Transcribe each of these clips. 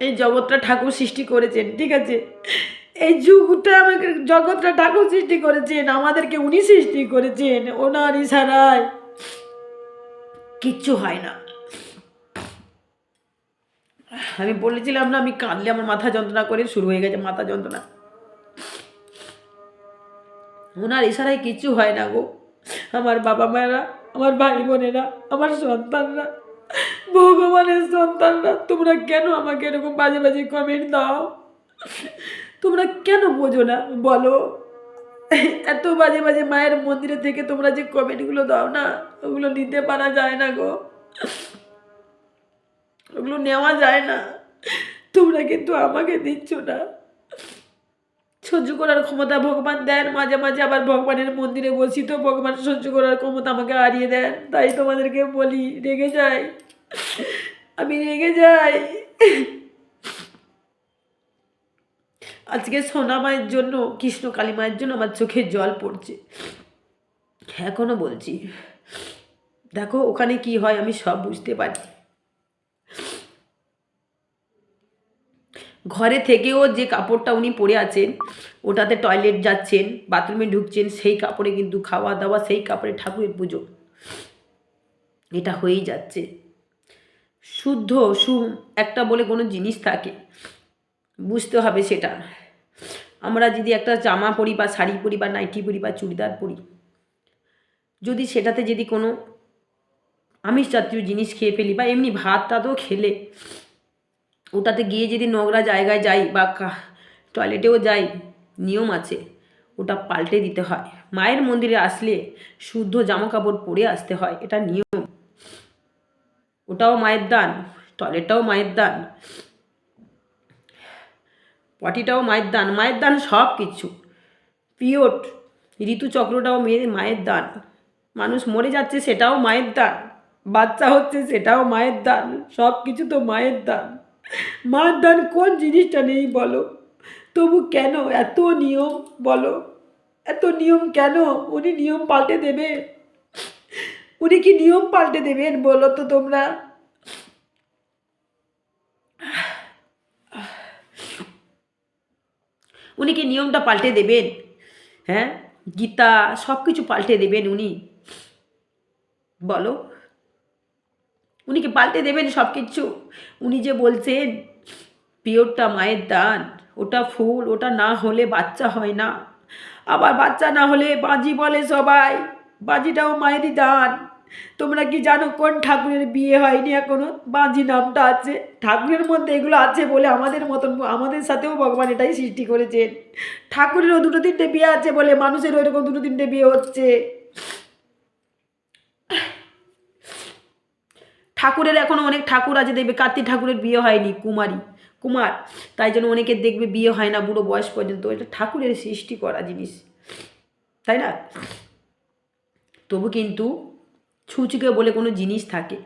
এই জগৎটা ঠাকুর সৃষ্টি করেছেন, ঠিক আছে? এই যুগটা আমাকে, জগৎটা ঠাকুর সৃষ্টি করেছেন, আমাদেরকে উনি সৃষ্টি করেছেন ওনার ইশারায় কিচ্ছু হয় না। আমি বলেছিলাম না, আমি কাঁদলে আমার মাথা যন্ত্রণা করে শুরু হয়ে গেছে মাথা যন্ত্রণা। ওনার ইশারায় কিচ্ছু হয় না গো। আমার বাবা মায়েরা আমার ভাই বোনেরা আমার সন্তানরা ভগবানের সন্তানরা, তোমরা কেন আমাকে এরকম বাজে বাজে কমেন্ট দাও? তোমরা কেন বোঝো না? বলো। এত বাজে বাজে মায়ের মন্দিরে থেকে তোমরা যে কমেন্টগুলো দাও না, ওগুলো নিতে পারা যায় না গো। ওগুলো নেওয়া যায় না। তোমরা কিন্তু আমাকে দিচ্ছ না। সহ্য করার ক্ষমতা ভগবান দেন, মাঝে মাঝে আবার ভগবানের মন্দিরে বসি তো ভগবান সহ্য করার ক্ষমতা আমাকে হারিয়ে দেন। তাই তোমাদেরকে বলি, রেগে যাই। আমি রেগে যাই। আজকে সোনা মায়ের জন্য, কৃষ্ণ কালী মায়ের জন্য আমার চোখে জল পড়ছে। এখনও বলছি, দেখো ওখানে কি হয়, আমি সব বুঝতে পারি। ঘরে থেকেও যে কাপড়টা উনি পরে আছেন, ওটাতে টয়লেট যাচ্ছেন, বাথরুমে ঢুকছেন, সেই কাপড়ে কিন্তু খাওয়া দাওয়া, সেই কাপড়ে ঠাকুরের পুজো। এটা হয়েই যাচ্ছে। শুদ্ধ সু একটা বলে কোনো জিনিস থাকে। বুঝতে হবে সেটা। আমরা যদি একটা জামা পরি বা শাড়ি পরি বা নাইটি পরি বা চুড়িদার পরি, যদি সেটাতে যদি কোনো আমিষ জাতীয় জিনিস খেয়ে ফেলি বা এমনি ভাত টাতও খেলে, ওটাতে গিয়ে যদি নোংরা জায়গায় যাই বা টয়লেটেও যাই, নিয়ম আছে, ওটা পাল্টে দিতে হয়। মায়ের মন্দিরে আসলে শুদ্ধ জামা কাপড় পরে আসতে হয়, এটা নিয়ম ওটাও মায়ের দান, টয়লেটটাও মায়ের দান, পটিটাও মায়ের দান মায়ের দান সব কিছু, পিওট, ঋতুচক্রটাও মেয়ের, মায়ের দান, মানুষ মরে যাচ্ছে সেটাও মায়ের দান, বাচ্চা হচ্ছে সেটাও মায়ের দান, সব কিছু তো মায়ের দান মায়ের দান কোন জিনিসটা নেই বলো, তবু কেন এত নিয়ম বলো, এত নিয়ম কেন, উনি নিয়ম পাল্টে দেবে? উনি কি নিয়ম পাল্টে দেবেন বলো তো তোমরা? উনি কি নিয়মটা পাল্টে দেবেন? হ্যাঁ? গীতা সব কিছু পাল্টে দেবেন উনি। বলো। উনি কি পাল্টে দেবেন সব কিছু উনি যে বলছেন, পিওরটা মায়ের দান, ওটা ফুল, ওটা না হলে বাচ্চা হয় না। আবার বাচ্চা না হলে বাজি বলে সবাই। বাজিটাও মায়েরই দান। তোমরা কি জানো কোন ঠাকুরের বিয়ে হয়নি এখনও? বাজি নামটা আছে। ঠাকুরের মধ্যে এগুলো আছে বলে আমাদের মতন, আমাদের সাথেও ভগবান এটাই সৃষ্টি করেছেন। ঠাকুরেরও দুটো তিনটে বিয়ে আছে বলে মানুষের ওইরকম দুটো তিনটে বিয়ে হচ্ছে। ঠাকুরের এখনও অনেক ঠাকুর আছে, দেখবে কার্তিক ঠাকুরের বিয়ে হয়নি, কুমারী। কুমার, তাই জন্য অনেকের দেখবে বিয়ে হয় না বুড়ো বয়স পর্যন্ত। এটা ঠাকুরের সৃষ্টি করা জিনিস। তাই না? তবু কিন্তু ছুচুকে বলে কোনো জিনিস থাকে,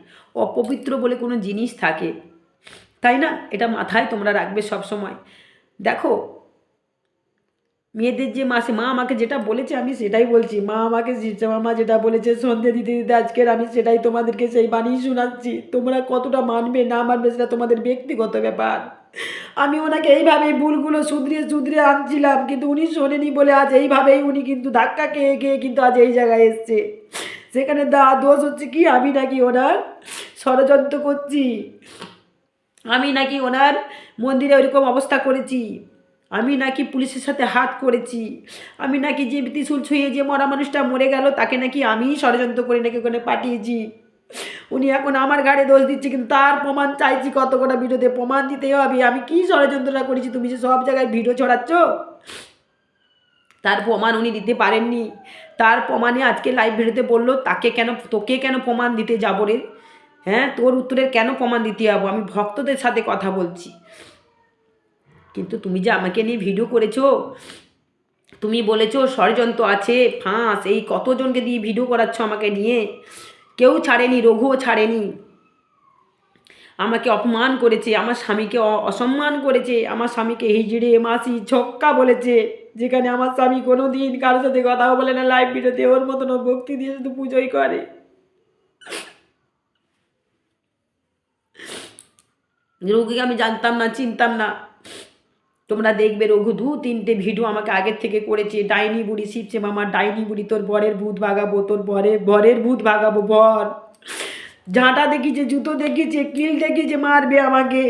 অপবিত্র বলে কোনো জিনিস থাকে, তাই না? এটা মাথায় তোমরা রাখবে সব সময় দেখো, মেয়েদের যে মাসে, মা আমাকে যেটা বলেছে আমি সেটাই বলছি। মা আমাকে মামা যেটা বলেছে, সন্ধে দিতে দিতে আজকের আমি সেটাই তোমাদেরকে সেই বাণী শোনাচ্ছি। তোমরা কতটা মানবে না মানবে সেটা তোমাদের ব্যক্তিগত ব্যাপার। আমি ওনাকে এইভাবেই ভুলগুলো শুধরিয়ে শুধরিয়ে আনছিলাম, কিন্তু উনি শোনেনি বলে আজ এইভাবেই উনি কিন্তু ধাক্কা খেয়ে খেয়ে কিন্তু আজ এই জায়গায় এসছে। সেখানে দা, দোষ হচ্ছে কি? আমি নাকি ওনার ষড়যন্ত্র করছি। আমি নাকি ওনার মন্দিরে ওইরকম অবস্থা করেছি। আমি নাকি পুলিশের সাথে হাত করেছি। আমি নাকি যে ত্রিশুল ছুঁয়ে যে মরা মানুষটা মরে গেল, তাকে নাকি আমি ষড়যন্ত্র করে নাকি ওখানে পাঠিয়েছি। উনি এখন আমার ঘাড়ে দোষ দিচ্ছে, কিন্তু তার প্রমাণ চাইছি কত কটা ভিডিওতে। প্রমাণ দিতেই হবে, আমি কি ষড়যন্ত্রটা করেছি, তুমি যে সব জায়গায় ভিডিও ছড়াচ্ছ? তার প্রমাণ উনি দিতে পারেননি। তার প্রমাণে আজকে লাইভ ভিডিওতে বলল, তাকে কেন, তোকে কেন প্রমাণ দিতে যাব রে? হ্যাঁ তোর উত্তরের কেন প্রমাণ দিতে যাব? আমি ভক্তদের সাথে কথা বলছি। কিন্তু তুমি যে আমাকে নিয়ে ভিডিও করেছ, তুমি বলেছ ষড়যন্ত্র আছে, ফাঁস, এই কতজনকে দিয়ে ভিডিও করাচ্ছ আমাকে নিয়ে? কেউ ছাড়েনি, রঘুও ছাড়েনি। আমাকে অপমান করেছে, আমার স্বামীকে অসম্মান করেছে, আমার স্বামীকে হিজড়ে, মাসি, ছক্কা বলেছে, যেখানে আমার স্বামী কোনো দিন কারোর সাথে কথাও বলে না, লাইভ ভিডিওতে ওর মতন ভক্তি দিয়ে শুধু পুজোই করে। রঘুকে আমি জানতাম না, চিনতাম না। তোমরা দেখবে রঘু, দু তিনটে ভিডিও আমাকে আগের থেকে করেছে। ডাইনি বুড়ি শিবছে মামার ডাইনি বুড়ি, তোর বরের ভূত ভাগাবো তোর বরে, বরের ভূত ভাগাবো বর। ঝাঁটা দেখিয়েছে, জুতো দেখিয়েছে, কিল দেখিয়েছে, মারবে আমাকে।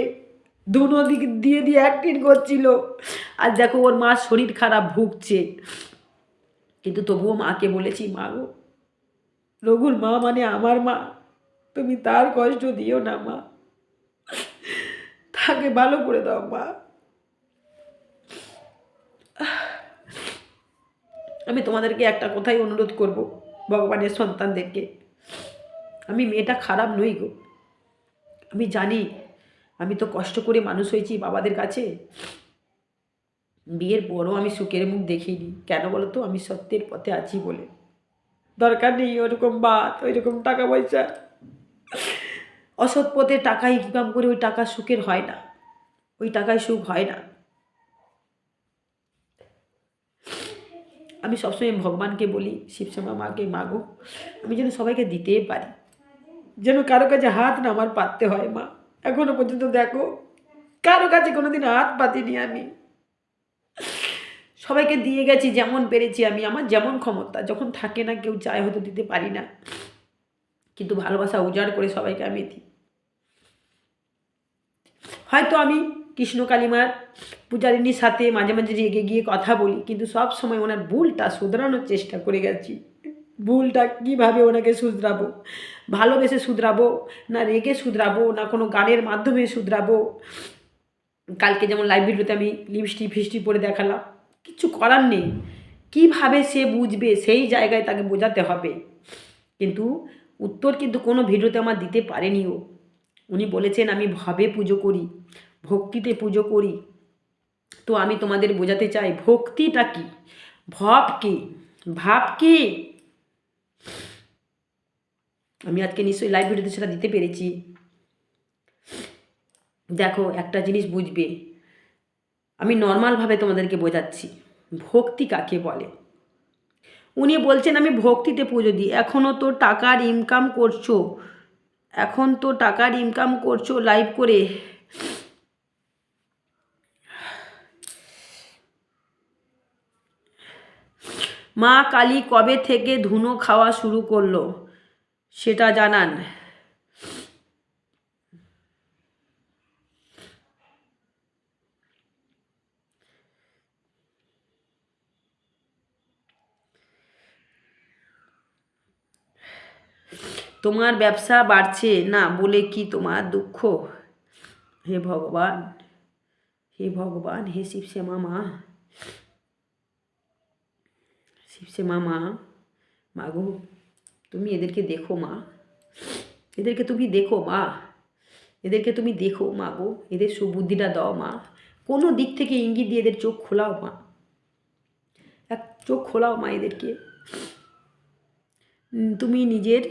দুনো দিক দিয়ে দিয়ে অ্যাক্টিং করছিল। আর দেখো, ওর মা শরীর খারাপ ভুগছে। কিন্তু তবুও মাকে বলেছি, মা গো, রঘুর মা মানে আমার মা। তুমি তার কষ্ট দিও না, মা। তাকে ভালো করে দাও, মা। আমি তোমাদেরকে একটা কথাই অনুরোধ করব ভগবানের সন্তানদেরকে। আমি মেয়েটা খারাপ নই গো। আমি জানি, আমি তো কষ্ট করে মানুষ হয়েছি বাবাদের কাছে। বিয়ের পরও আমি সুখের মুখ দেখিনি। কেন বলো তো আমি সত্যের পথে আছি বলে। দরকার নেই ওরকম বাদ ওইরকম টাকা পয়সা। অসৎ পথে টাকা ইনকাম করে ওই টাকা সুখের হয় না। ওই টাকায় সুখ হয় না। আমি সবসময় ভগবানকে বলি শিবশ্যামা মাকে মাগো। আমি যেন সবাইকে দিতে পারি। যেন কারও কাছে হাত না আমার পাততে হয়, মা। এখনও পর্যন্ত দেখো, কারও কাছে কোনোদিন হাত পাতিনি আমি। সবাইকে দিয়ে গেছি, যেমন পেরেছি আমি, আমার যেমন ক্ষমতা। যখন থাকে না, কেউ চায় হয়তো দিতে পারি না। কিন্তু ভালোবাসা উজাড় করে সবাইকে আমি দিই। হয়তো আমি কৃষ্ণ কালিমার পূজারিনীর সাথে মাঝে মাঝে রেগে গিয়ে কথা বলি, কিন্তু সব সময় ওনার ভুলটা শুধরানোর চেষ্টা করে গেছি। ভুলটা কীভাবে ওনাকে শুধরাবো? ভালোবেসে শুধরাবো? না রেগে শুধরাবো? না কোনো গানের মাধ্যমে শুধরাবো? কালকে যেমন ভিডিওতে আমি লিপস্টিক ফিস্টিক পরে দেখালাম, কিছু করার নেই। কীভাবে সে বুঝবে? সেই জায়গায় তাকে বোঝাতে হবে। কিন্তু উত্তর কিন্তু কোনো ভিডিওতে আমার দিতে পারেনি ও উনি বলেছেন, আমি ভাবে পুজো করি। ভক্তিতে পুজো করি। তো আমি তোমাদের বোঝাতে চাই, ভক্তিটা কি? ভাব কি? ভাব কি? আমি আজকে নিশ্চয়ই লাইভ ভিডিওতে সেটা দিতে পেরেছি। দেখো, একটা জিনিস বুঝবে। আমি নর্মালভাবে তোমাদেরকে বোঝাচ্ছি, ভক্তি কাকে বলে? উনি বলছেন, আমি ভক্তিতে পুজো দিই। এখনও তো টাকার ইনকাম করছ। এখন তো টাকার ইনকাম করছ লাইভ করে। মা কালী কবে থেকে ধুনো খাওয়া শুরু করল সেটা জানান। তোমার ব্যবসা বাড়ছে? না, বলে কি তোমার দুঃখ? হে ভগবান হে ভগবান, হে শিব শ্যামা মা। শিবশ্যামা মা মা মাগো তুমি এদেরকে দেখো, মা। এদেরকে তুমি দেখো, মা। এদেরকে তুমি দেখো, মা গো। এদের সুবুদ্ধিটা দাও, মা। কোনো দিক থেকে ইঙ্গিত দিয়ে এদের চোখ খোলাও, মা। এক চোখ খোলাও, মা, এদেরকে। তুমি নিজের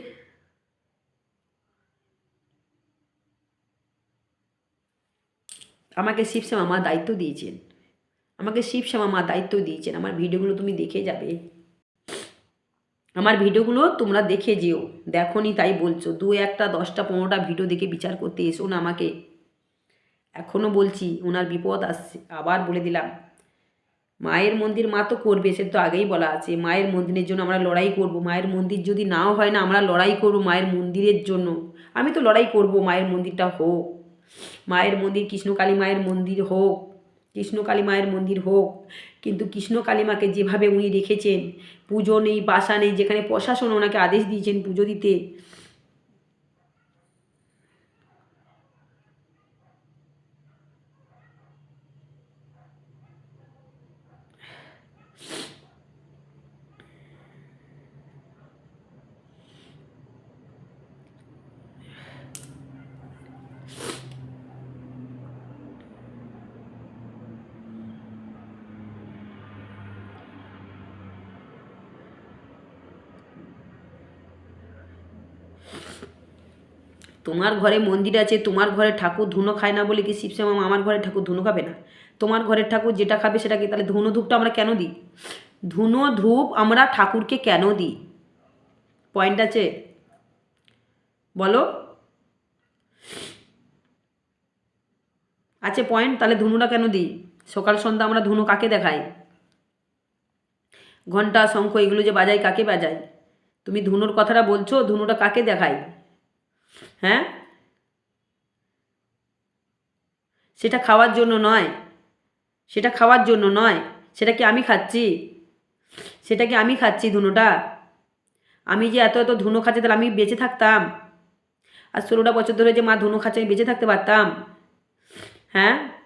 আমাকে শিবশ্যামা মা দায়িত্ব দিয়েছেন। আমাকে শিবশ্যামা মা দায়িত্ব দিয়েছেন। আমার ভিডিওগুলো তুমি দেখে যাবে। আমার ভিডিওগুলো তোমরা দেখে যেও। দেখোনি তাই বলছো। দু একটা, দশটা, পনেরোটা ভিডিও দেখে বিচার করতে এসো না আমাকে। এখনও বলছি, ওনার বিপদ আসছে। আবার বলে দিলাম, মায়ের মন্দির মা তো করবে, সে তো আগেই বলা আছে। মায়ের মন্দিরের জন্য আমরা লড়াই করব। মায়ের মন্দির যদি নাও হয় না, আমরা লড়াই করব মায়ের মন্দিরের জন্য। আমি তো লড়াই করব, মায়ের মন্দিরটা হোক। মায়ের মন্দির, কৃষ্ণকালী মায়ের মন্দির হোক। কৃষ্ণকালী মায়ের মন্দির হোক, কিন্তু কৃষ্ণকালী মাকে যেভাবে উনি রেখেছেন, পুজো নেই, বাসা নেই, যেখানে প্রশাসন ওনাকে আদেশ দিয়েছেন পুজো দিতে তোমার ঘরে মন্দির আছে, তোমার ঘরে ঠাকুর ধুনো খায় না বলে কি শিবশ্যামা মা আমার ঘরে ঠাকুর ধুনো খাবে না? তোমার ঘরের ঠাকুর যেটা খাবে সেটাকে তাহলে ধুনো ধূপটা আমরা কেন দিই? ধুনো ধূপ আমরা ঠাকুরকে কেন দিই? পয়েন্ট আছে? বলো? আছে পয়েন্ট তাহলে ধুনুটা কেন দিই? সকাল সন্ধ্যা আমরা ধুনু কাকে দেখাই? ঘণ্টা শঙ্খ, এগুলো যে বাজাই কাকে বাজাই তুমি ধুনুর কথাটা বলছো, ধুনুটা কাকে দেখাই হ্যাঁ? সেটা খাওয়ার জন্য নয়। সেটা খাওয়ার জন্য নয়। সেটা কি আমি খাচ্ছি? সেটা কি আমি খাচ্ছি ধুনোটা? আমি যে এত এত ধুনো খাচ্ছি, তাহলে আমি বেঁচে থাকতাম। আর ষোলোটা বছর ধরে যে মা ধুনো খাচ্ছে, আমি বেঁচে থাকতে পারতাম। হ্যাঁ?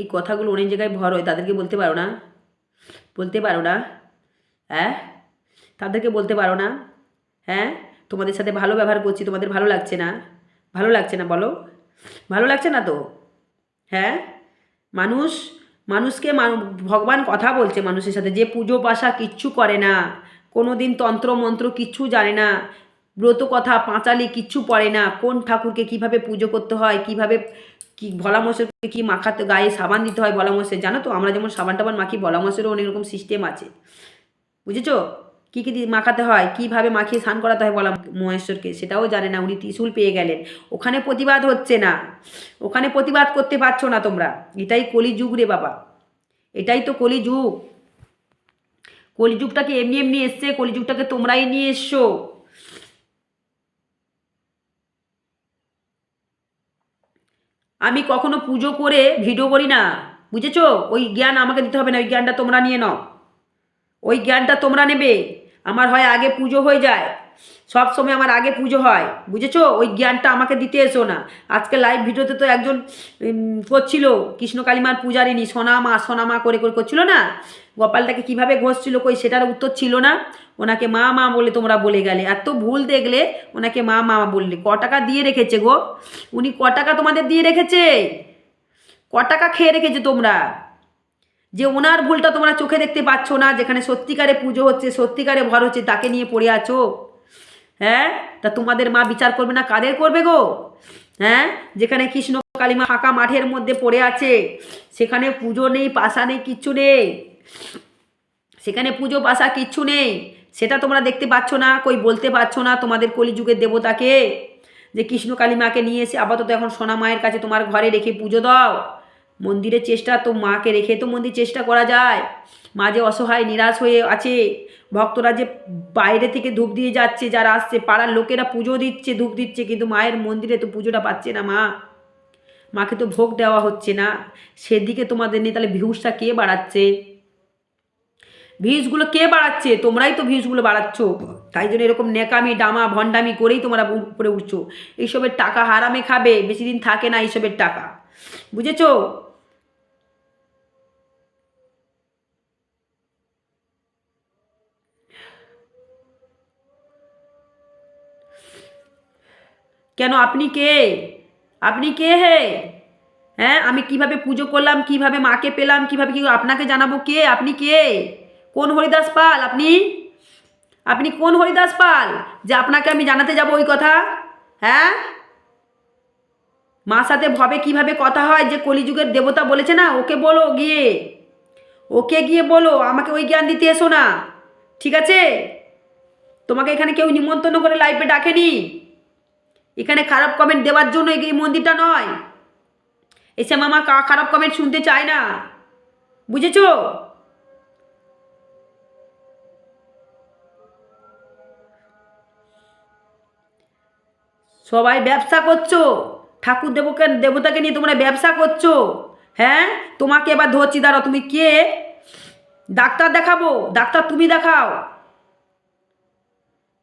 এই কথাগুলো অনেক জায়গায় ভর হয়, তাদেরকে বলতে পারো না। বলতে পারো না। হ্যাঁ? তাদেরকে বলতে পারো না। হ্যাঁ? তোমাদের সাথে ভালো ব্যবহার করছি, তোমাদের ভালো লাগছে না। ভালো লাগছে না, বলো। ভালো লাগছে না তো? হ্যাঁ? মানুষ, মানুষকে মানু- ভগবান কথা বলছে মানুষের সাথে, যে পুজো পাশা কিচ্ছু করে না। কোনো দিন তন্ত্র, মন্ত্র কিচ্ছু জানে না। ব্রত কথা পাঁচালি কিচ্ছু পড়ে না। কোন ঠাকুরকে কীভাবে পুজো করতে হয়, কীভাবে কি ভোলা মশেরকে কী মাখাতে গায়ে সাবান দিতে হয় ভোলা মশের জানো তো, আমরা যেমন সাবান টাবান মাখি ভোলা মশেরও অনেক রকম সিস্টেম আছে। বুঝেছ? কী কী মাখাতে হয়, কীভাবে মাখিয়ে স্নান করাতে হয় বলা মহেশ্বরকে, সেটাও জানে না, উনি ত্রিশূল পেয়ে গেলেন। ওখানে প্রতিবাদ হচ্ছে না। ওখানে প্রতিবাদ করতে পারছ না তোমরা। এটাই কলিযুগ রে বাবা। এটাই তো কলিযুগ। কলিযুগটাকে এমনি এমনি এসছে? কলিযুগটাকে তোমরাই নিয়ে এসছো। আমি কখনো পুজো করে ভিডিও করি না, বুঝেছ? ওই জ্ঞান আমাকে দিতে হবে না, ওই জ্ঞানটা তোমরা নিয়ে নাও। ওই জ্ঞানটা তোমরা নেবে, আমার হয় আগে পুজো হয়ে যায়, সব সময় আমার আগে পুজো হয়, বুঝেছ? ওই জ্ঞানটা আমাকে দিতে এসো না। আজকে লাইভ ভিডিওতে তো একজন করছিল, কৃষ্ণ কালিমার পূজারিনী সোনামা সোনামা করে করে করছিল না? গোপালটাকে কীভাবে ঘষছিল কই সেটার উত্তর ছিল না। ওনাকে মা মা বলে তোমরা বলে গেলে। এত ভুল দেখলে ওনাকে মা মা বললে। ক টাকা দিয়ে রেখেছে গো? উনি ক টাকা তোমাদের দিয়ে রেখেছে? ক টাকা খেয়ে রেখেছে তোমরা? যে ওনার ভুলটা তোমরা চোখে দেখতে পাচ্ছ না, যেখানে সত্যিকারে পুজো হচ্ছে, সত্যিকারে ভর হচ্ছে, তাকে নিয়ে পড়ে আছো? হ্যাঁ? তা তোমাদের মা বিচার করবে না? কাদের করবে গো? হ্যাঁ? যেখানে কৃষ্ণ কালিমা ফাঁকা মাঠের মধ্যে পড়ে আছে, সেখানে পুজো নেই, পাশা নেই, কিচ্ছু নেই। সেখানে পুজো, পাশা কিচ্ছু নেই। সেটা তোমরা দেখতে পাচ্ছ না, কই বলতে পারছ না তোমাদের কলিযুগের দেবতাকে? যে কৃষ্ণ কালিমাকে নিয়ে এসে আপাতত এখন সোনা মায়ের কাছে তোমার ঘরে রেখে পুজো দাও। মন্দিরের চেষ্টা তো মাকে রেখে তো মন্দির চেষ্টা করা যায়। মা যে অসহায়, নিরাশ হয়ে আছে, ভক্তরা যে বাইরে থেকে ধূপ দিয়ে যাচ্ছে, যারা আসছে, পাড়ার লোকেরা পুজো দিচ্ছে, ধূপ দিচ্ছে, কিন্তু মায়ের মন্দিরে তো পুজোটা পাচ্ছে না মা। মাকে তো ভোগ দেওয়া হচ্ছে না। সেদিকে তোমাদের নিয়ে তাহলে ভিউজটা কে বাড়াচ্ছে? ভিউজগুলো কে বাড়াচ্ছে? তোমরাই তো ভিউজগুলো বাড়াচ্ছ। তাই জন্য এরকম নেকামি ডামা, ভণ্ডামি করেই তোমরা উপরে উঠছো। এইসবের টাকা হারামে খাবে, বেশি দিন থাকে না এইসবের টাকা। বুঝেছ? কেন, আপনি কে? আপনি কে হে? হ্যাঁ আমি কীভাবে পুজো করলাম, কীভাবে মাকে পেলাম, কীভাবে কি আপনাকে জানাব কে? আপনি কে? কোন হরিদাস পাল আপনি? আপনি কোন হরিদাস পাল? যে আপনাকে আমি জানাতে যাব ওই কথা? হ্যাঁ? মার সাথে ভবে কীভাবে কথা হয় যে কলিযুগের দেবতা বলেছে না? ওকে বলো গিয়ে। ওকে গিয়ে বলো, আমাকে ওই জ্ঞান দিতে এসো না। ঠিক আছে? তোমাকে এখানে কেউ নিমন্ত্রণ করে লাইফে ডাকেনি। এখানে খারাপ কমেন্ট দেওয়ার জন্য এই মন্দিরটা নয়। এসে মামা খারাপ কমেন্ট শুনতে চায় না। বুঝেছ? সবাই ব্যবসা করছ? ঠাকুর দেবকে, দেবতাকে নিয়ে তোমরা ব্যবসা করছ? হ্যাঁ? তোমাকে এবার ধরছি, দাঁড়াও, তুমি কে? ডাক্তার দেখাবো। ডাক্তার তুমি দেখাও।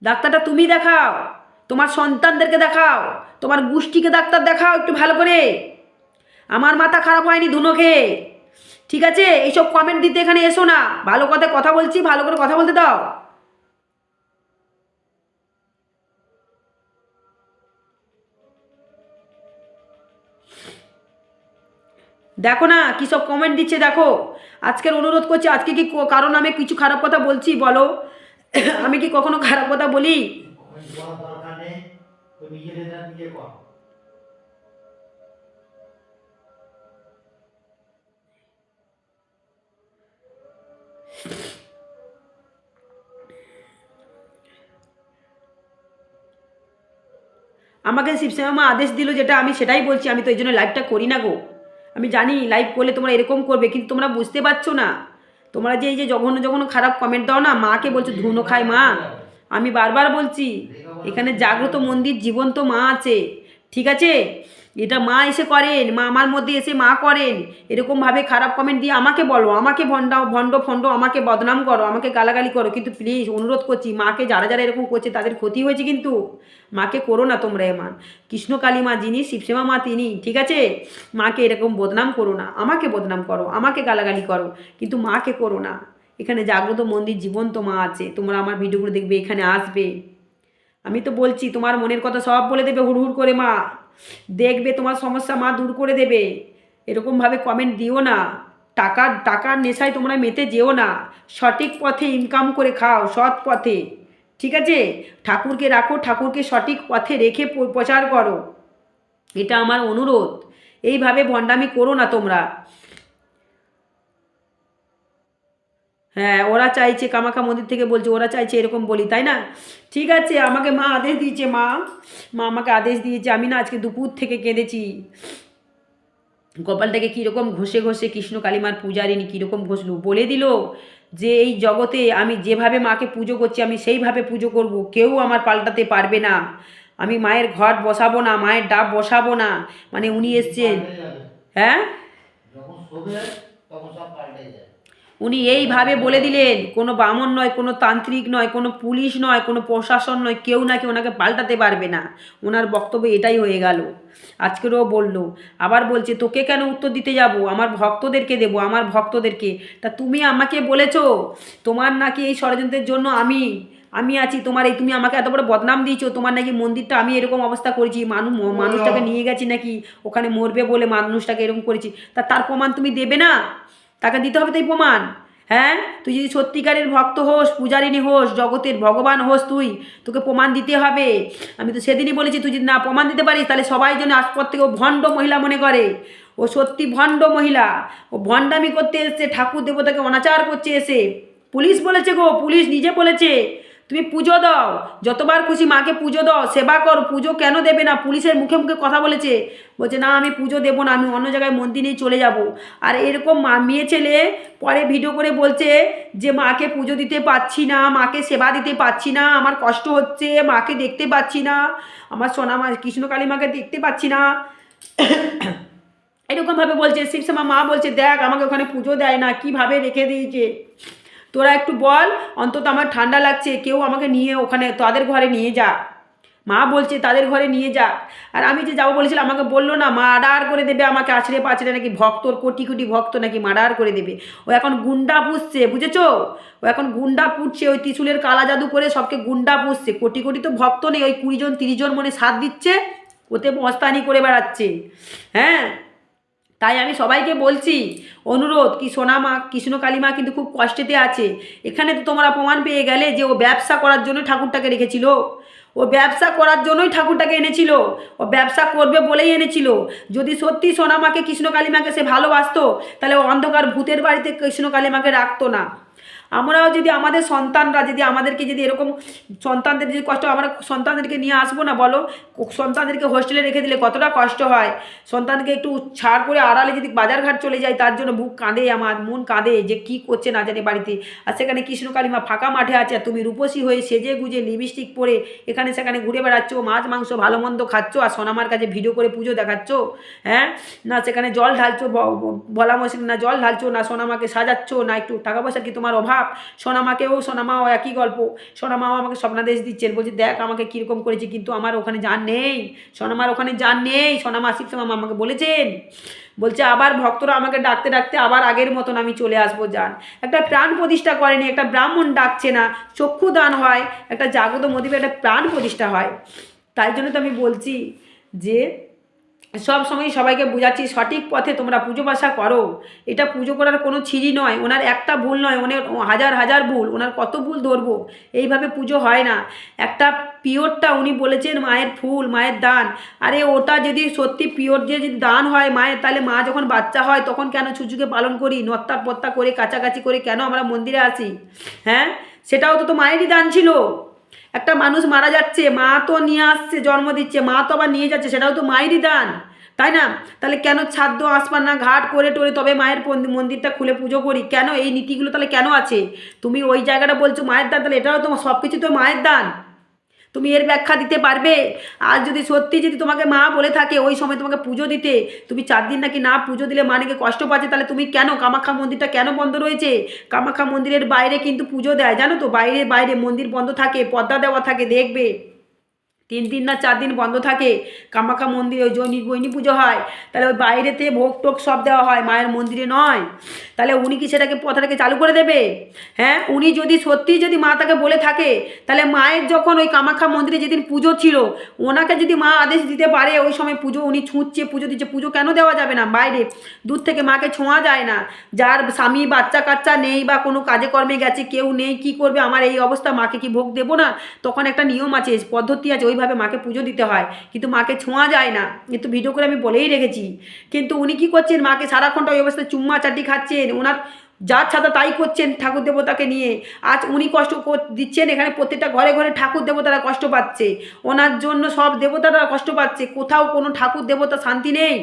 ডাক্তারটা তুমি দেখাও। তোমার সন্তানদেরকে দেখাও। তোমার গোষ্ঠীকে ডাক্তার দেখাও একটু ভালো করে। আমার মাথা খারাপ হয়নি ধুনো খেয়ে ঠিক আছে? এইসব কমেন্ট দিতে এখানে এসো না। ভালো কথা কথা বলছি, ভালো করে কথা বলতে দাও। দেখো না, কী সব কমেন্ট দিচ্ছে দেখো। আজকের অনুরোধ করছি, আজকে কি কারণ আমি কিছু খারাপ কথা বলছি বলো। আমি কি কখনো খারাপ কথা বলি? আমাকে শিবসেমা আদেশ দিল যেটা আমি সেটাই বলছি, আমি তো এই জন্য লাইভটা করি না গো। আমি জানি লাইভ করলে তোমরা এরকম করবে, কিন্তু তোমরা বুঝতে পারছ না। তোমরা যে এই যে জঘন্য জঘন্য খারাপ কমেন্ট দাও না, মাকে বলছো, ধুনো খায় মা। আমি বারবার বলছি, এখানে জাগ্রত মন্দির জীবন্ত মা আছে, ঠিক আছে? এটা মা এসে করেন, মা আমার মধ্যে এসে মা করেন। এরকমভাবে খারাপ কমেন্ট দিয়ে আমাকে বলো, আমাকে ভণ্ডা ভণ্ড ফণ্ড, আমাকে বদনাম করো, আমাকে গালাগালি করো। কিন্তু প্লিজ অনুরোধ করছি, মাকে যারা যারা এরকম করছে তাদের ক্ষতি হয়েছে কিন্তু। মাকে করো না তোমরা এমান। কৃষ্ণকালী মা যিনি, শিবসেমা মা তিনি, ঠিক আছে? মাকে এরকম বদনাম করো না। আমাকে বদনাম করো, আমাকে গালাগালি করো, কিন্তু মাকে করো না। এখানে জাগ্রত মন্দির জীবন্ত মা আছে, তোমরা আমার ভিডিওগুলো দেখবে, এখানে আসবে। আমি তো বলছি, তোমার মনের কথা সব বলে দেবে হুড় হুড় করে মা। দেখবে তোমার সমস্যা মা দূর করে দেবে। এরকমভাবে কমেন্ট দিও না। টাকার টাকার নেশায় তোমরা মেতে যেও না। সঠিক পথে ইনকাম করে খাও, সৎ পথে। ঠিক আছে? ঠাকুরকে রাখো, ঠাকুরকে সঠিক পথে রেখে প্রচার করো। এটা আমার অনুরোধ। এইভাবে ভণ্ডামি করো না তোমরা। হ্যাঁ ওরা চাইছে কামাখা মন্দির থেকে বলছে ওরা চাইছে এরকম বলি তাই না? ঠিক আছে আমাকে মা আদেশ দিয়েছে মা। মা আমাকে আদেশ দিয়েছে আমি না আজকে দুপুর থেকে কেঁদেছি। কপালটাকে কীরকম ঘষে ঘষে কৃষ্ণ কালীমার পূজারিনী কীরকম ঘষলো বলে দিল যে এই জগতে আমি যেভাবে মাকে পুজো করছি আমি সেইভাবে পুজো করব কেউ আমার পাল্টাতে পারবে না। আমি মায়ের ঘট বসাবো না মায়ের ডাব বসাবো না। মানে উনি এসছেন। হ্যাঁ? তখন সব পাল্টে যায় উনি এইভাবে বলে দিলেন কোনো বামন নয় কোনো তান্ত্রিক নয় কোনো পুলিশ নয় কোনো প্রশাসন নয় কেউ নাকি ওনাকে পাল্টাতে পারবে না। ওনার বক্তব্য এটাই হয়ে গেল। আজকেরও বলল আবার বলছে তোকে কেন উত্তর দিতে যাব? আমার ভক্তদেরকে দেব আমার ভক্তদেরকে। তা তুমি আমাকে বলেছ তোমার নাকি এই ষড়যন্ত্রের জন্য আমি আমি আছি তোমার এই তুমি আমাকে এত বড় বদনাম দিয়েছ তোমার নাকি মন্দিরটা আমি এরকম অবস্থা করেছি মানুষ মানুষটাকে নিয়ে গেছি নাকি ওখানে মরবে বলে মানুষটাকে এরকম করেছি। তা তার প্রমাণ তুমি দেবে না? তাকে দিতে হবে তাই প্রমাণ। হ্যাঁ? তুই যদি সত্যিকারের ভক্ত হোস, পূজারিণী হোস, জগতের ভগবান হোস তুই, তোকে প্রমাণ দিতে হবে। আমি তো সেদিনই বলেছি, তুই যদি না প্রমাণ দিতে পারিস, তাহলে সবাই যেন আজপর থেকে ও ভণ্ড মহিলা মনে করে। ও সত্যি ভণ্ড মহিলা। ও ভণ্ডামি করতে এসছে, ঠাকুর দেবতাকে অনাচার করছে এসে। পুলিশ বলেছে গো, পুলিশ নিজে বলেছে। তুমি পুজো দাও, যতবার খুশি মাকে পুজো দাও, সেবা করো, পুজো কেন দেবে না? পুলিশের মুখে মুখে কথা বলেছে। বলছে, না, আমি পুজো দেবো না, আমি অন্য জায়গায় মন্দিরেই চলে যাব। আর এরকম মা, মেয়ে ছেলে পরে ভিডিও করে বলছে যে, মাকে পুজো দিতে পারছি না, মাকে সেবা দিতে পারছি না, আমার কষ্ট হচ্ছে, মাকে দেখতে পাচ্ছি না, আমার সোনা মা কৃষ্ণকালী মাকে দেখতে পাচ্ছি না। এরকমভাবে বলছে শিবশ্যামা মা বলছে, দেখ, আমাকে ওখানে পুজো দেয় না, কীভাবে রেখে দিয়েছে? তোরা একটু বল, অন্তত আমার ঠান্ডা লাগছে, কেউ আমাকে নিয়ে ওখানে, তাদের ঘরে নিয়ে যা। মা বলছে, তাদের ঘরে নিয়ে যা। আর আমি যে যাব বলেছিলাম, আমাকে বলল না মার্ডার করে দেবে আমাকে, আছড়ে পাছড়ে নাকি ভক্তর কোটি কোটি ভক্ত নাকি মার্ডার করে দেবে। ও এখন গুন্ডা পুষছে, বুঝেছ? ও এখন গুন্ডা পুড়ছে, ওই ত্রিশুলের কালা জাদু করে সবকে গুন্ডা পুষছে। কোটি কোটি তো ভক্ত নেই, ওই কুড়ি জন, তিরিশ মনে সাথ দিচ্ছে, ওতে মস্তানি করে বেড়াচ্ছে। হ্যাঁ? তাই আমি সবাইকে বলছি, অনুরোধ, কি সোনা মা, কৃষ্ণ কালী মা কিন্তু খুব কষ্টেতে আছে। এখানে তো তোমরা প্রমাণ পেয়ে গেলে যে ও ব্যবসা করার জন্য ঠাকুরটাকে রেখেছিল। ও ব্যবসা করার জন্যই ঠাকুরটাকে এনেছিল। ও ব্যবসা করবে বলেই এনেছিল। যদি সত্যি সোনামাকে কৃষ্ণ কালী মাকে সে ভালোবাসত, তাহলে ও অন্ধকার ভূতের বাড়িতে কৃষ্ণ কালী মাকে রাখতো না। আমরাও যদি আমাদের সন্তানরা যদি আমাদেরকে যদি এরকম সন্তানদের যদি কষ্ট আমরা সন্তানদেরকে নিয়ে আসব না বলো? সন্তানদেরকে হোস্টেলে রেখে দিলে কতটা কষ্ট হয়? সন্তানকে একটু ছাড় করে আড়ালে যদি বাজারঘাট চলে যায়, তার জন্য বুক কাঁদে আমার, মন কাঁদে যে কি করছে না জানি বাড়িতে। আর সেখানে কৃষ্ণ কালীমা ফাঁকা মাঠে আছে, আর তুমি রূপসী হয়ে সেজে গুজে লিপস্টিক পরে এখানে সেখানে ঘুরে বেড়াচ্ছ, মাছ, মাংস, ভালো মন্দ খাচ্ছ, আর সোনামার কাছে ভিডিও করে পুজো দেখাচ্ছ হ্যাঁ? না সেখানে জল ঢালছো বলা মশিন না জল ঢালছো, না সোনামাকে সাজাচ্ছ, না একটু টাকা পয়সা কি তোমার অভাব? সোনামাকেও সোনামাও একই গল্প। সোনামাও আমাকে স্বপ্নাদেশ দিচ্ছেন। বলছে, দেখ আমাকে কীরকম করেছে, কিন্তু আমার ওখানে যান নেই। সোনামার ওখানে যান নেই। সোনামা শিব মামা আমাকে বলেছেন। বলছে, আবার ভক্তরা আমাকে ডাকতে ডাকতে আবার আগের মতন আমি চলে আসব, যান। একটা প্রাণ প্রতিষ্ঠা করেনি, একটা ব্রাহ্মণ ডাকছে না চক্ষু দান হয়, একটা জাগত মদিবে একটা প্রাণ প্রতিষ্ঠা হয়। তাই জন্য তো আমি বলছি যে সব সময় সবাইকে বোঝাচ্ছি, সঠিক পথে তোমরা পুজো পাশা করো। এটা পুজো করার কোনো ছিরি নয়, ওনার একটা ভুল নয়, ওনার হাজার হাজার ভুল, ওনার কত ভুল ধরবো, এইভাবে পুজো হয় না। একটা পিওরটা উনি বলেছেন, মায়ের ফুল, মায়ের দান। আরে ওটা যদি সত্যি পিওর যে যদি দান হয় মায়ের, তাহলে মা যখন বাচ্চা হয়, তখন কেন ছুচুকে পালন করি? নত্তা পত্তা করে, কাছাকাছি করে কেন আমরা মন্দিরে আসি? হ্যাঁ? সেটাও তো তো মায়েরই দান ছিল। একটা মানুষ মারা যাচ্ছে, মা তো নিয়ে আসছে, জন্ম দিচ্ছে, মা তো আবার নিয়ে যাচ্ছে, সেটাও তো মায়েরই দান, তাই না? তাহলে কেন ছাদ্য না ঘাট করে টোরে তবে মায়ের মন্দিরটা খুলে পুজো করি? কেন এই নীতিগুলো তাহলে কেন আছে? তুমি ওই জায়গাটা বলছো মায়ের দান, তাহলে এটাও তো সব কিছু তো মায়ের দান। তুমি এর ব্যাখ্যা দিতে পারবে? আর যদি সত্যি যদি তোমাকে মা বলে থাকে, ওই সময় তোমাকে পুজো দিতে, তুমি চার দিন নাকি না পুজো দিলে মা নাকি কষ্ট পাচ্ছে? তাহলে তুমি কেন? কামাখ্যা মন্দিরটা কেন বন্ধ রয়েছে? কামাখ্যা মন্দিরের বাইরে কিন্তু পুজো দেয়, জানো তো? বাইরে বাইরে মন্দির বন্ধ থাকে, পদ্মা দেওয়া থাকে, দেখবে। তিন দিন না চার দিন বন্ধ থাকে। কামাখ্যা মন্দিরে ওই জৈনী গৈনী পুজো হয়। তাহলে ওই বাইরেতে ভোগ টোগ সব দেওয়া হয়, মায়ের মন্দিরে নয়। তাহলে উনি কি সেটাকে পথাটাকে চালু করে দেবে? হ্যাঁ উনি যদি সত্যি যদি মা তাকে বলে থাকে, তাহলে মায়ের যখন ওই কামাখ্যা মন্দিরে যেদিন পুজো ছিল, ওনাকে যদি মা আদেশ দিতে পারে, ওই সময় পুজো উনি ছুঁচ্ছে, পুজো দিচ্ছে, পুজো কেন দেওয়া যাবে না বাইরে? দূর থেকে মাকে ছোঁয়া যায় না। যার স্বামী বাচ্চা কাচ্চা নেই বা কোনো কাজে কর্মে গেছে, কেউ নেই, কি করবে? আমার এই অবস্থা, মাকে কি ভোগ দেবো না? তখন একটা নিয়ম আছে, পদ্ধতি আছে ওইভাবে মাকে পুজো দিতে হয়। কিন্তু মাকে ছোঁয়া যায় না। কিন্তু ভিডিও করে আমি বলেই রেখেছি। কিন্তু উনি কি করছেন? মাকে সারাক্ষণটা ওই অবস্থায় চুম্মা চাটি খাচ্ছেন। ওনার যার ছাতা তাই করছেন ঠাকুর দেবতাকে নিয়ে। আজ উনি কষ্ট দিচ্ছেন এখানে প্রত্যেকটা ঘরে ঘরে ঠাকুর দেবতারা কষ্ট পাচ্ছে। ওনার জন্য সব দেবতারা কষ্ট পাচ্ছে। কোথাও কোনো ঠাকুর দেবতা শান্তি নেই।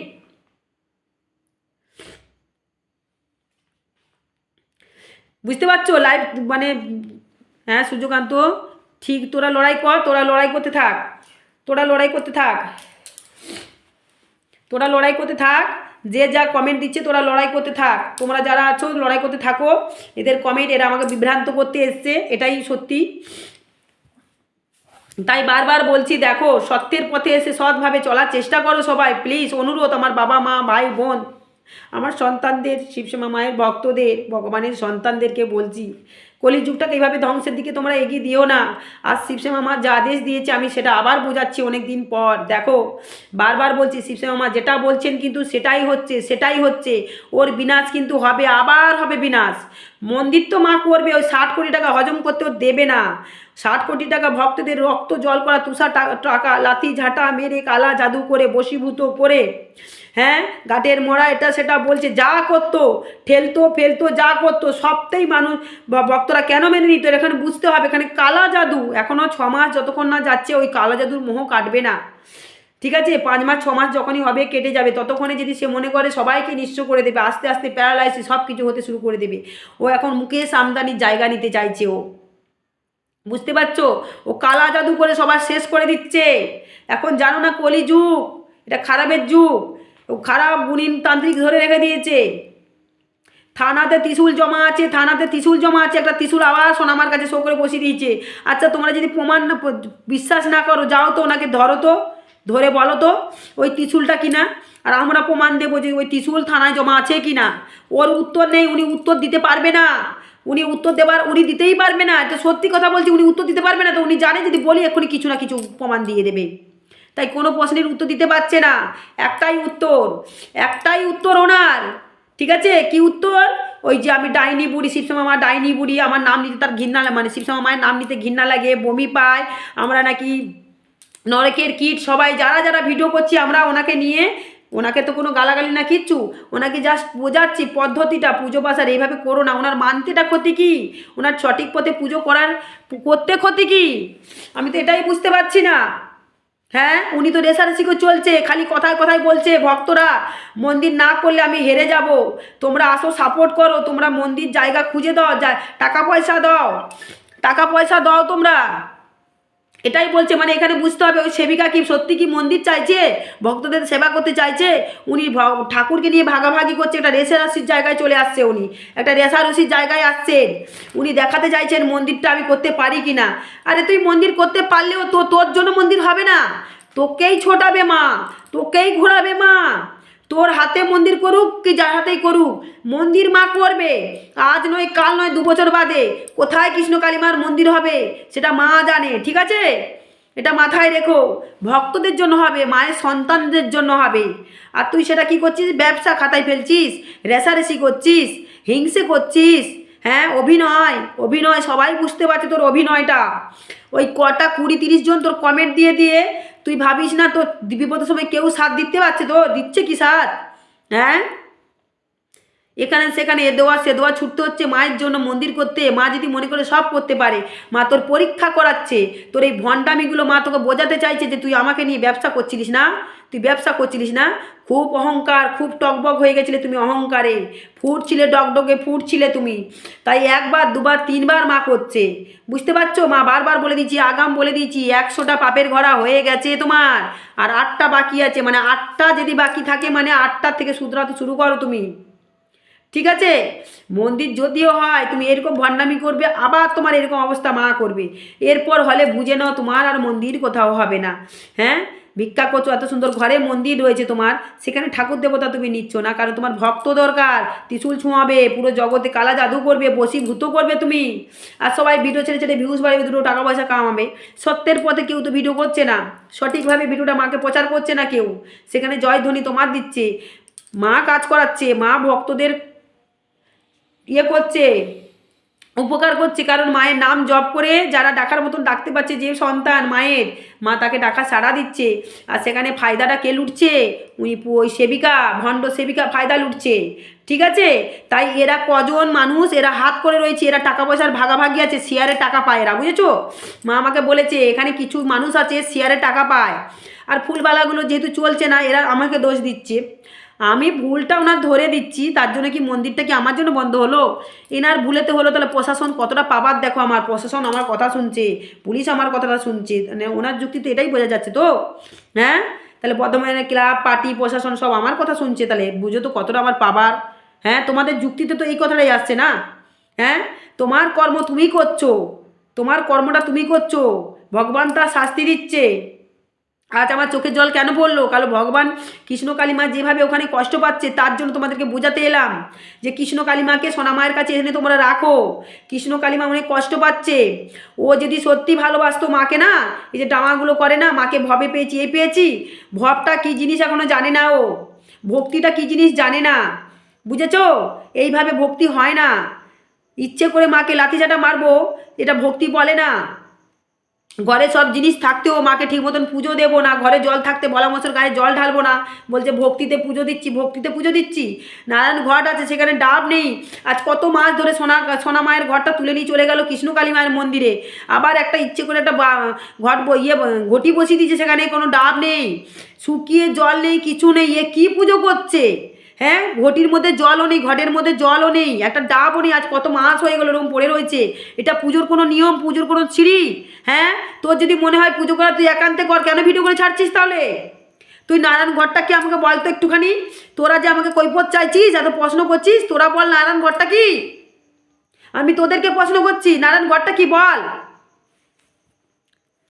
বুঝতে পারছ? লাইভ মানে হ্যাঁ সূর্যকান্ত? ঠিক, তোরা লড়াই কর, তোরা লড়াই করতে থাক, তোরা লড়াই করতে থাক, তোরা লড়াই করতে থাক, যে যা কমেন্ট দিচ্ছে তোরা লড়াই করতে থাক, তোমরা যারা আছো লড়াই করতে থাকো, এদের কমেন্ট এরা আমাকে বিভ্রান্ত করতে এসছে, এটাই সত্যি। তাই বারবার বলছি, দেখো, সত্যের পথে এসে সৎভাবে চলার চেষ্টা করো সবাই প্লিজ অনুরোধ আমার বাবা, মা, ভাই, বোন, আমার সন্তানদের, শিবসেমা মায়ের ভক্তদের, ভগবানের সন্তানদেরকে বলছি কলিযুগটাকে এইভাবে ধ্বংসের দিকে তোমরা এগিয়ে দিও না। আর শিবসেমা মা যা আদেশ দিয়েছে, আমি সেটা আবার বোঝাচ্ছি অনেক দিন পর। দেখো, বারবার বলছি শিবসেমা মা যেটা বলছেন কিন্তু সেটাই হচ্ছে সেটাই হচ্ছে। ওর বিনাশ কিন্তু হবে, আবার হবে বিনাশ। মন্দির তো মা করবে, ওই ষাট কোটি টাকা হজম করতে দেবে না। ষাট কোটি টাকা ভক্তদের রক্ত, জল করা, তুষার টাকা, লাথি, ঝাঁটা, মেরে, কালা, জাদু করে, বশীভূত করে। হ্যাঁ? গাটের মোড়া এটা সেটা বলছে, যা করতো, ঠেলতো, ফেলতো, যা করতো, সবটাই মানুষ ভক্তরা কেন মেনে নিত? এখানে বুঝতে হবে, এখানে কালা জাদু এখনও ছ মাস যতক্ষণ না যাচ্ছে, ওই কালা জাদুর মোহ কাটবে না। ঠিক আছে? পাঁচ মাস, ছ মাস যখনই হবে, কেটে যাবে, ততক্ষণে যদি সে মনে করে, সবাইকে নিঃস্ব করে দেবে, আস্তে আস্তে প্যারালাইসিস সব কিছু হতে শুরু করে দেবে। ও এখন মুকেশ আমদানির জায়গা নিতে চাইছে ও। বুঝতে পারছ? ও কালা জাদু করে সবার শেষ করে দিচ্ছে। এখন জানো না কলি যুগ এটা খারাপের যুগ। খারাপ গুণিন তান্ত্রিক ধরে রেখে দিয়েছে। থানাতে ত্রিশুল জমা আছে, থানাতে ত্রিশুল জমা আছে, একটা ত্রিশুল আবার আমার কাছে শো করে বসিয়ে দিয়েছে। আচ্ছা তোমরা যদি প্রমাণ বিশ্বাস না করো, যাও তো, ওনাকে ধরো তো, ধরে বলো তো, ওই ত্রিশুলটা কিনা। আর আমরা প্রমাণ দেবো যে ওই ত্রিশুল থানায় জমা আছে কি না ওর উত্তর নেই, উনি উত্তর দিতে পারবে না। উনি উত্তর দেবার, উনি দিতেই পারবে না। এটা সত্যি কথা বলছি, উনি উত্তর দিতে পারবে না। তো উনি জানে যদি বলি, এক্ষুনি কিছু না কিছু প্রমাণ দিয়ে দেবে। তাই কোনো প্রশ্নের উত্তর দিতে পারছে না। একটাই উত্তর একটাই উত্তর ওনার। ঠিক আছে? কি উত্তর? ওই যে আমি ডাইনি বুড়ি শিবসমা মা ডাইনি বুড়ি, আমার নাম নিতে তার ঘৃণা মানে শিবসমা মায়ের নাম নিতে ঘৃণা লাগে, বমি পায়। আমরা নাকি নরকের কীট, সবাই যারা যারা ভিডিও করছি, আমরা ওনাকে নিয়ে, ওনাকে তো কোনো গালাগালি না, কিচ্ছু। ওনাকে জাস্ট বোঝাচ্ছি পদ্ধতিটা, পুজো পাশার, এইভাবে করো না। ওনার মানতেটা ক্ষতি কি? ওনার সঠিক পথে পুজো করার, করতে ক্ষতি কি? আমি তো এটাই বুঝতে পারছি না। হ্যাঁ উনি তো রেশারেশি করে চলছে, খালি কথায় কথায় বলছে, ভক্তরা, মন্দির না করলে আমি হেরে যাব। তোমরা আসো সাপোর্ট করো, তোমরা মন্দির জায়গা খুঁজে দাও টাকা পয়সা দাও। টাকা পয়সা দাও তোমরা। এটাই বলছে মানে এখানে বুঝতে হবে, ওই সেবিকা কি সত্যি কি মন্দির চাইছে? ভক্তদের সেবা করতে চাইছে? উনি ঠাকুরকে নিয়ে ভাগাভাগি করছে, একটা রেসারসির জায়গায় চলে আসছে উনি, একটা রেসারসির জায়গায় আসছেন। উনি দেখাতে চাইছেন, মন্দিরটা আমি করতে পারি কি না আরে তুই মন্দির করতে পারলেও তো তোর জন্য মন্দির হবে না। তোকেই ছোটাবে মা, তোকেই ঘোরাবে মা। তোর হাতে মন্দির করুক কি যার হাতেই করুক? মন্দির মা করবে। আজ নয়, কাল নয়, দু বছর বাদে। কোথায় কৃষ্ণ কালীমার মন্দির হবে, সেটা মা জানে, ঠিক আছে? এটা মাথায় রেখো। ভক্তদের জন্য হবে, মায়ের সন্তানদের জন্য হবে। আর তুই সেটা কি করছিস? ব্যবসা খাতায় ফেলছিস রেসারেসি করছিস, হিংসে করছিস। হ্যাঁ অভিনয় অভিনয়, সবাই বুঝতে পারছে তোর অভিনয়টা। ওই কটা কুড়ি তিরিশ জন তোর কমেন্ট দিয়ে দিয়ে তুই ভাবিস না তোর বিপদের সময় কেউ সাথ দিতে পারছে তো? দিচ্ছে কি সাথ? হ্যাঁ? এখানে সেখানে এ দেওয়া সে দেওয়া ছুটতে হচ্ছে মায়ের জন্য মন্দির করতে। মা যদি মনে করে সব করতে পারে, মা তোর পরীক্ষা করাচ্ছে, তোর এই ভণ্ডামিগুলো মা তোকে বোঝাতে চাইছে যে তুই আমাকে নিয়ে ব্যবসা করছিলিস না? তুই ব্যবসা করছিলিস না? খুব অহংকার, খুব টকবক হয়ে গেছিলে তুমি অহংকারে। ফুটছিলে ডগডগে, ফুটছিলে তুমি। তাই একবার, দুবার, তিনবার মা করছে। বুঝতে পারছ? মা বারবার বলে দিচ্ছি আগাম বলে দিচ্ছি একশোটা পাপের ঘোড়া হয়ে গেছে তোমার। আর আটটা বাকি আছে মানে আটটা যদি বাকি থাকে মানে আটটার থেকে শুধরাতে শুরু করো তুমি। ঠিক আছে? মন্দির যদিও হয়, তুমি এরকম ভণ্ডামি করবে, আবার তোমার এরকম অবস্থা মা করবে। এরপর হলে বুঝে নাও তোমার আর মন্দির কোথাও হবে না। হ্যাঁ? ভিক্ষা করছ, এত সুন্দর ঘরে মন্দির রয়েছে তোমার, সেখানে ঠাকুর দেবতা তুমি নিচ্ছ না, কারণ তোমার ভক্ত দরকার। ত্রিশুল ছোঁয়াবে, পুরো জগতে কালা জাদু করবে বসীভূত করবে তুমি। আর সবাই ভিডিও ছেড়ে ছেড়ে ভিউজ বাড়বে দুটো টাকা পয়সা কামাবে। সত্যের পথে কেউ তো ভিডিও করছে না। সঠিকভাবে ভিডিওটা মাকে প্রচার করছে না কেউ। সেখানে জয়ধ্বনি তোমার দিচ্ছে। মা কাজ করাচ্ছে, মা ভক্তদের ইয়ে করছে, উপকার করছে, কারণ মায়ের নাম জপ করে যারা ডাকার মতন ডাকতে পারছে, যে সন্তান মায়ের, মা তাকে ডাকা সাড়া দিচ্ছে। আর সেখানে ফায়দাটা কে লুটছে? উনি ওই সেবিকা, ভণ্ড সেবিকা, ফায়দা লুটছে। ঠিক আছে? তাই এরা কজন মানুষ, এরা হাত করে রয়েছে, এরা টাকা পয়সার ভাগাভাগি আছে, শেয়ারে টাকা পায় এরা, বুঝেছ? মা আমাকে বলেছে, এখানে কিছু মানুষ আছে, শেয়ারে টাকা পায়। আর ফুলবালাগুলো যেহেতু চলছে না, এরা আমাকে দোষ দিচ্ছে। আমি ভুলটা ওনার ধরে দিচ্ছি, তার জন্য কি মন্দিরটা কি আমার জন্য বন্ধ হলো? এনার ভুলেতে হলো তাহলে প্রশাসন কতটা পাবার দেখো আমার, প্রশাসন আমার কথা শুনছে, পুলিশ আমার কথাটা শুনছে মানে ওনার যুক্তি তো এটাই বোঝা যাচ্ছে তো? হ্যাঁ? তাহলে বর্ধমানের ক্লাব, পার্টি, প্রশাসন সব আমার কথা শুনছে তাহলে, বুঝো তো কতটা আমার পাবার। হ্যাঁ? তোমাদের যুক্তিতে তো এই কথাটাই আসছে না? হ্যাঁ? তোমার কর্ম তুমি করছ, তোমার কর্মটা তুমি করছ, ভগবান তার শাস্তি দিচ্ছে। আজ আমার চোখের জল কেন পড়ল? কালো ভগবান কৃষ্ণ কালীমা যেভাবে ওখানে কষ্ট পাচ্ছে, তার জন্য তোমাদেরকে বোঝাতে এলাম যে কৃষ্ণ কালীমাকে সোনামায়ের কাছে এনে তোমরা রাখো। কৃষ্ণ কালীমা অনেক কষ্ট পাচ্ছে। ও যদি সত্যি ভালোবাসতো মাকে না, এই যে ডামাগুলো করে না, মাকে ভবে পেয়েছি, এই পেয়েছি। ভবটা কী জিনিস এখনও জানে না ও? ভক্তিটা কী জিনিস জানে না? বুঝেছ? এইভাবে ভক্তি হয় না। ইচ্ছে করে মাকে লাঠিচাটা মারবো, এটা ভক্তি বলে না। ঘরে সব জিনিস থাকতেও মাকে ঠিক মতন পুজো দেবো না, ঘরে জল থাকতে বলা মশার গায়ে জল ঢালবো না। বলছে, ভক্তিতে পুজো দিচ্ছি, ভক্তিতে পুজো দিচ্ছি। নারায়ণ ঘট আছে, সেখানে ডাব নেই। আজ কত মাস ধরে সোনা সোনা মায়ের ঘরটা তুলে নিয়ে চলে গেল কৃষ্ণকালী মায়ের মন্দিরে। আবার একটা ইচ্ছে করে একটা ঘট ইয়ে ঘটি বসিয়ে দিয়েছে, সেখানে কোনো ডাব নেই। শুকিয়ে জল নেই, কিছু নেই, এ কী পুজো করছে? হ্যাঁ ঘটির মধ্যে জলও নেই, ঘটের মধ্যে জলও নেই। একটা ডাবও নেই, আজ কত মাস হয়ে গেলো, এরকম পড়ে রয়েছে। এটা পুজোর কোনো নিয়ম, পুজোর কোনো ছিঁড়ি হ্যাঁ তোর যদি মনে হয় পুজো করা, তুই একান্তে কর, কেন ভিডিও করে ছাড়ছিস তাহলে? তুই নারায়ণ ঘরটা কি আমাকে বল তো একটুখানি? তোরা যে আমাকে কৈফত চাইছিস, এত প্রশ্ন করছিস, তোরা বল নারায়ণ ঘরটা কি? আমি তোদেরকে প্রশ্ন করছি, নারায়ণ ঘরটা কি বল?